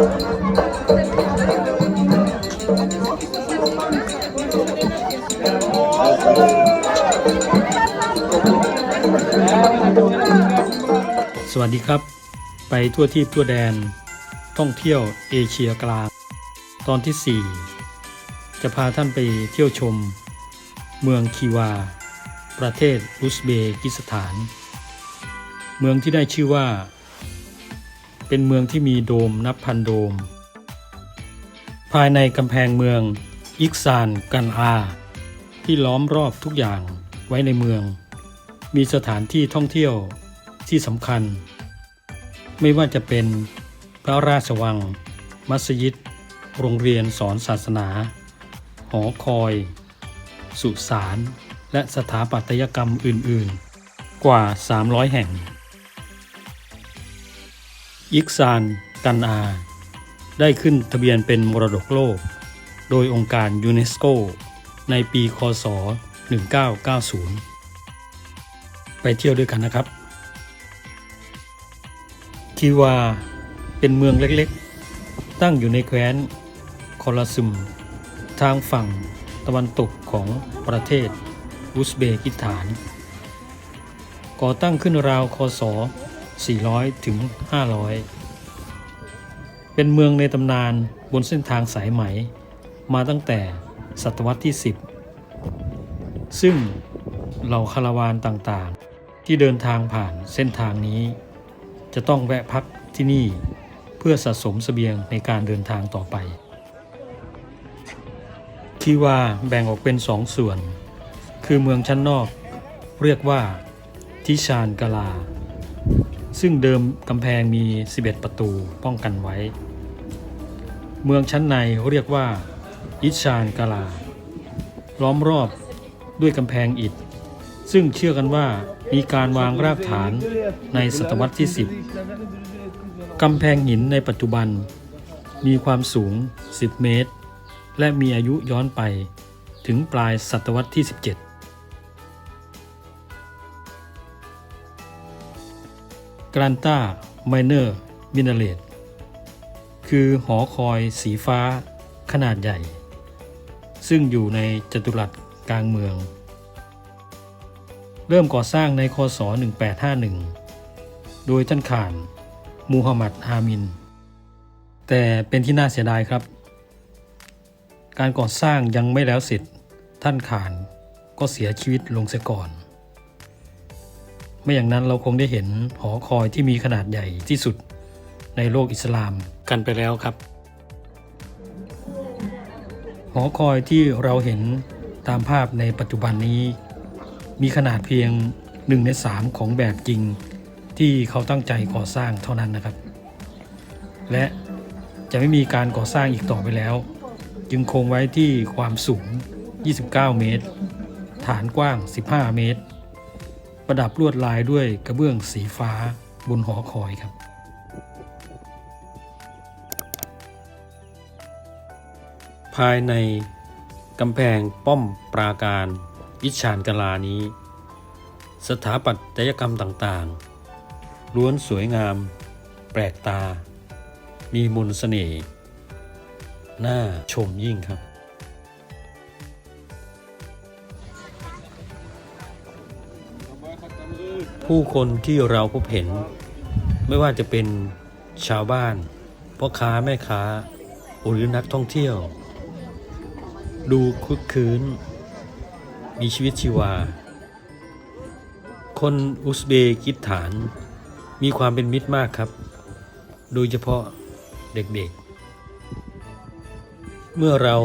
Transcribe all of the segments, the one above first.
สวัสดีครับ ไปทั่วที่ทั่วแดนท่องเที่ยวเอเชียกลาง ตอนที่ 4 จะพาท่านไปเที่ยวชม เมืองคีวา ประเทศอุซเบกิสถาน เมืองที่ได้ชื่อว่า เป็นเมืองที่มีโดมนับพันโดม ภายในกำแพงเมืองอิกซานกันอา ที่ล้อมรอบทุกอย่างไว้ในเมือง มีสถานที่ท่องเที่ยวที่สำคัญ ไม่ว่าจะเป็นพระราชวัง มัสยิด โรงเรียนสอนศาสนา หอคอย สุสาน และสถาปัตยกรรมอื่นๆ กว่า 300 แห่ง อิกซานกันอา ได้ขึ้นทะเบียนเป็นมรดกโลก โดยองค์การยูเนสโก ในปีคศ 1990 ไปเที่ยวด้วยกันนะครับคีวา เป็นเมืองเล็กๆ ตั้งอยู่ในแคว้นคอลาซึม ทางฝั่งตะวันตกของประเทศอุซเบกิสถาน ก่อตั้งขึ้นราวคศ 400 ถึง 500 เป็นเมืองในตำนานบนเส้นทางสายไหม มาตั้งแต่ศตวรรษที่ 10 ซึ่งเหล่าคาราวานต่างๆ ที่เดินทางผ่านเส้นทางนี้ จะต้องแวะพักที่นี่เพื่อสะสมเสบียงในการเดินทางต่อไปคีวาแบ่งออกเป็นสองส่วน คือเมืองชั้นนอก เรียกว่าทิชานกาลา ซึ่งเดิมกำแพงมี 11 ประตูป้องกันไว้ เมืองชั้นในเรียกว่า อิชานกาลา ล้อมรอบด้วยกำแพงอิฐ ซึ่งเชื่อกันว่ามีการวางรากฐานในศตวรรษที่ 10 กำแพงหินในปัจจุบัน มีความสูง 10 เมตร และมีอายุย้อนไปถึงปลายศตวรรษที่ 17 กรันต้าไมเนอร์มินาเลตคือหอคอยสีฟ้าขนาดใหญ่ ซึ่งอยู่ในจัตุรัสกลางเมือง เริ่มก่อสร้างในคศ 1851 โดยท่านข่าน มูฮัมหมัดฮามิน แต่เป็นที่น่าเสียดายครับ การก่อสร้างยังไม่แล้วเสร็จท่านข่านก็เสียชีวิตลงเสียก่อน ไม่อย่างนั้นเราคงได้เห็นหอคอยที่มีขนาดใหญ่ที่สุดในโลกอิสลามกันไปแล้วครับ หอคอยที่เราเห็นตามภาพในปัจจุบันนี้ มีขนาดเพียงหนึ่งในสามของแบบจริงที่เขาตั้งใจก่อสร้างเท่านั้นนะครับ และจะไม่มีการก่อสร้างอีกต่อไปแล้ว จึงคงไว้ที่ความสูง 29 เมตร ฐานกว้าง 15 เมตร ประดับลวดลายด้วยกระเบื้องสีฟ้าบนหอคอยครับ ภายในกำแพงป้อมปราการอิชานกลานี้ สถาปัตยกรรมต่างๆ ล้วนสวยงาม แปลกตา มีมนต์เสน่ห์น่าชมยิ่งครับ ผู้คนที่เราพบเห็น ไม่ว่าจะเป็นชาวบ้านพ่อค้าแม่ค้า หรือนักท่องเที่ยว ดูคึกคืน มีชีวิตชีวา คนอุซเบกิสถาน มีความเป็นมิตรมากครับ โดยเฉพาะเด็กๆ เมื่อเรา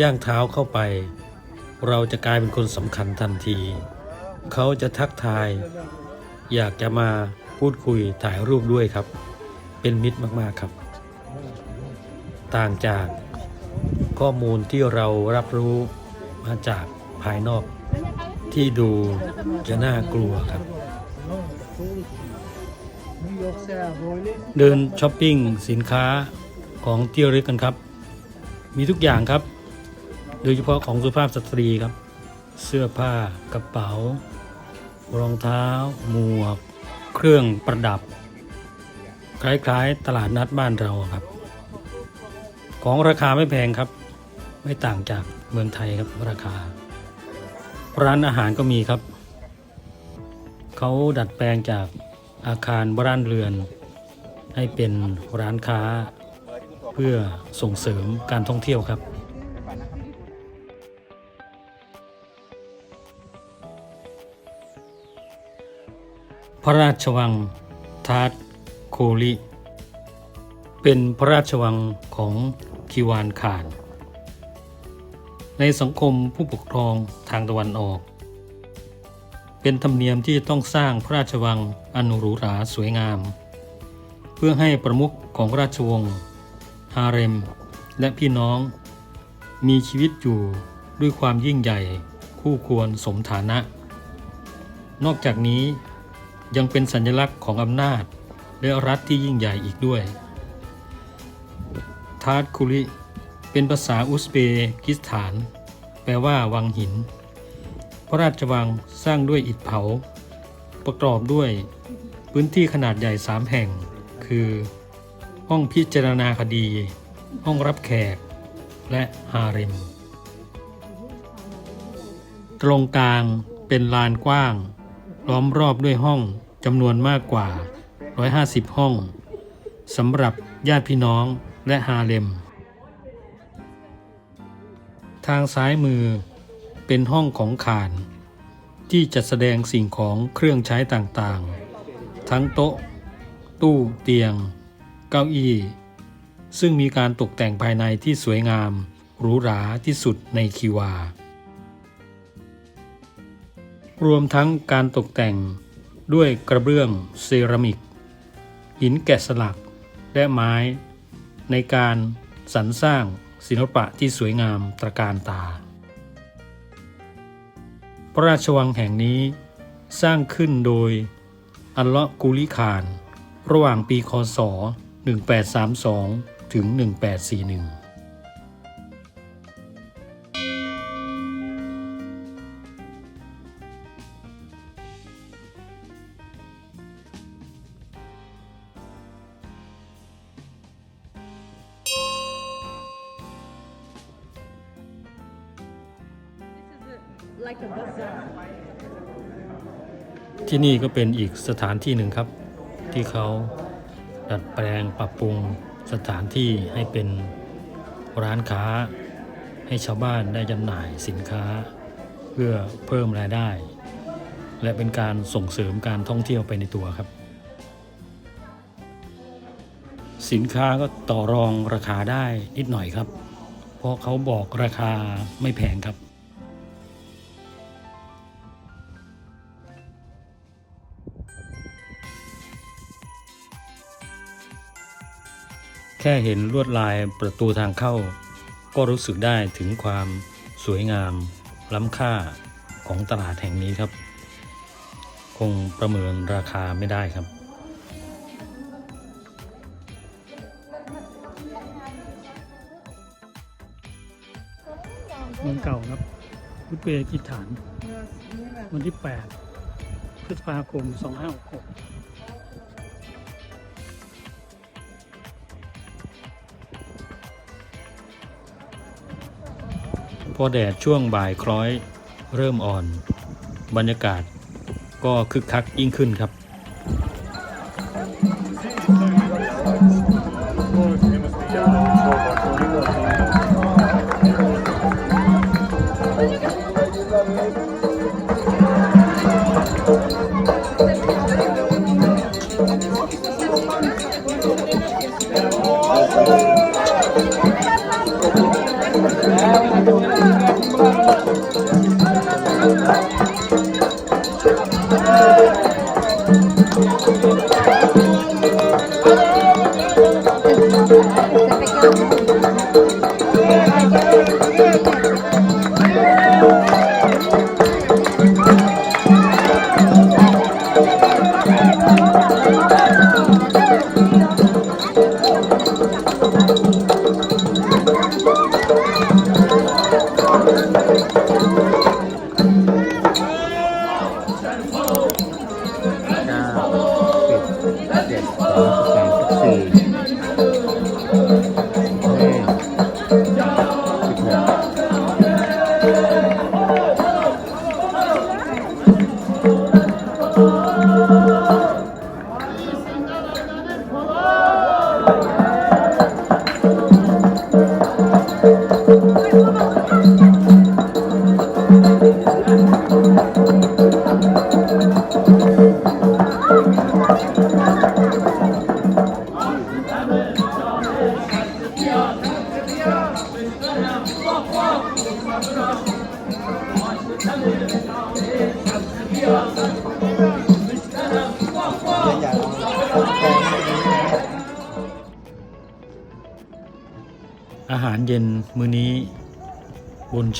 ย่างเท้าเข้าไป เราจะกลายเป็นคนสำคัญทันที เขาจะทักทาย อยากจะมาพูดคุยถ่ายรูปด้วยครับ เป็นมิตรมากๆครับ ต่างจากข้อมูลที่เรารับรู้มาจากภายนอก ที่ดูจะน่ากลัวครับ เดินช้อปปิ้งสินค้าของเที่ระลึกกันครับ มีทุกอย่างครับ โดยเฉพาะของสุภาพสตรีครับ เสื้อผ้ากระเป๋า รองเท้า หมวก เครื่องประดับ คล้ายๆ ตลาดนัดบ้านเราครับ ของราคาไม่แพงครับ ไม่ต่างจากเมืองไทยครับราคา ร้านอาหารก็มีครับ เขาดัดแปลงจากอาคารบ้านเรือน ให้เป็นร้านค้า เพื่อส่งเสริมการท่องเที่ยวครับ พระราชวังทาตโคลิ เป็นพระราชวังของคิวานคาน ในสังคมผู้ปกครองทางตะวันออก เป็นธรรมเนียมที่ต้องสร้างพระราชวังอันหรูหราสวยงาม เพื่อให้ประมุขของราชวงศ์ฮาเร็ม และพี่น้อง มีชีวิตอยู่ด้วยความยิ่งใหญ่คู่ควรสมฐานะ นอกจากนี้ ยังเป็นสัญลักษณ์ของอำนาจ และรัฐที่ยิ่งใหญ่อีกด้วย ทาร์ตคุลิเป็นภาษาอุซเบกิสถาน แปลว่าวังหิน พระราชวังสร้างด้วยอิฐเผา ประกอบด้วย พื้นที่ขนาดใหญ่สามแห่ง คือ ห้องพิจารณาคดี ห้องรับแขก และฮาเร็ม ตรงกลางเป็นลานกว้าง ล้อมรอบด้วยห้องจำนวนมากกว่า 150 ห้องสำหรับญาติพี่น้องและฮาเร็มทางซ้ายมือเป็นห้องของขาน ที่จัดแสดงสิ่งของเครื่องใช้ต่างๆ ทั้งโต๊ะ ตู้เตียง เก้าอี้ ซึ่งมีการตกแต่งภายในที่สวยงามหรูหราที่สุดในคิวา รวมทั้งการตกแต่งด้วยกระเบื้องเซรามิก หินแกะสลัก และไม้ ในการสรรสร้างศิลปะที่สวยงามตระการตา พระราชวังแห่งนี้สร้างขึ้นโดยอัลเลาะกูลิคาน ระหว่างปีคศ 1832 ถึง 1841 ที่นี่ก็เป็นอีกสถานที่หนึ่งครับ ที่เขาดัดแปลงปรับปรุงสถานที่ให้เป็นร้านค้า ให้ชาวบ้านได้จำหน่ายสินค้า เพื่อเพิ่มรายได้ และเป็นการส่งเสริมการท่องเที่ยวไปในตัวครับ สินค้าก็ต่อรองราคาได้นิดหน่อยครับ เพราะเขาบอกราคาไม่แพงครับ ค่เห็นลวดลายประตูทางเข้า ก็รู้สึกได้ถึงความสวยงาม ล้ำค่าของตลาดแห่งนี้ครับ คงประเมินราคาไม่ได้ครับ เมืองเก่าครับอุซเบกิสถาน วันที่ 8 พฤษภาคม 2566 พอแดดช่วงบ่ายคล้อยเริ่มอ่อน บรรยากาศก็คึกคักยิ่งขึ้นครับ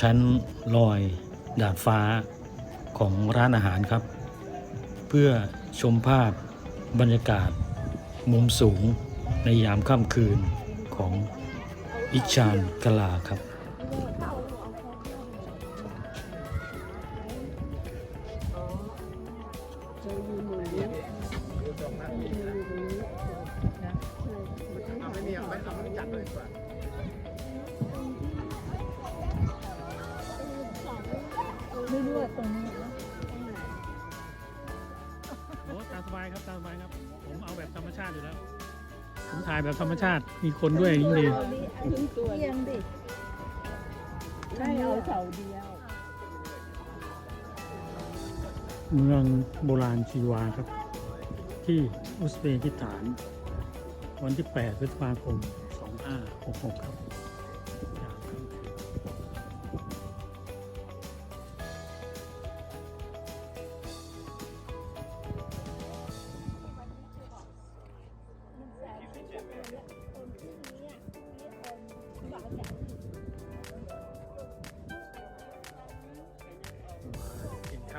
ชั้นลอยดาดฟ้าของร้านอาหารครับ เพื่อชมภาพบรรยากาศ มุมสูงในยามค่ำคืนของอิชานกลาครับ ไม่รู้ว่า ตรงนี้นะโอ้ตามสบายครับตามสบายครับ ผมเอาแบบธรรมชาติอยู่แล้ว ผมถ่ายแบบธรรมชาติ มีคนด้วยยิ่งดี เอียงดิไม่เอาเสาเดียว เมืองโบราณชีวาครับ ที่อุซเบกิสถาน วันที่ 8 พฤษภาคม 2566 ครับ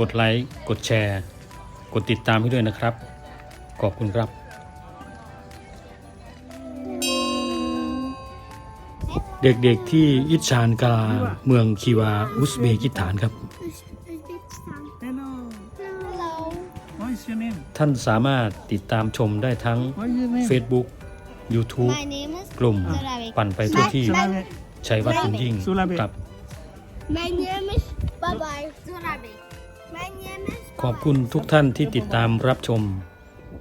กดไลค์ กดแชร์ กดติดตามให้ด้วยนะครับ ขอบคุณครับ เด็กๆที่อิชานกาลาเมืองคีวาอุซเบกิสถานครับ Hello. Hello What is your name? ท่านสามารถติดตามชมได้ทั้ง What is your name? Facebook YouTube My name is กลุ่ม Surabi. ปั่นไปทั่วที่ Sulabe. ชัยวัฒน์สุนยิ่งสุราเบะครับ My name is Bye bye. Surabi. ขอบคุณทุกท่านที่ติดตามรับชม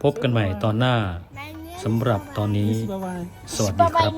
พบกันใหม่ตอนหน้าสำหรับตอนนี้ สวัสดีครับ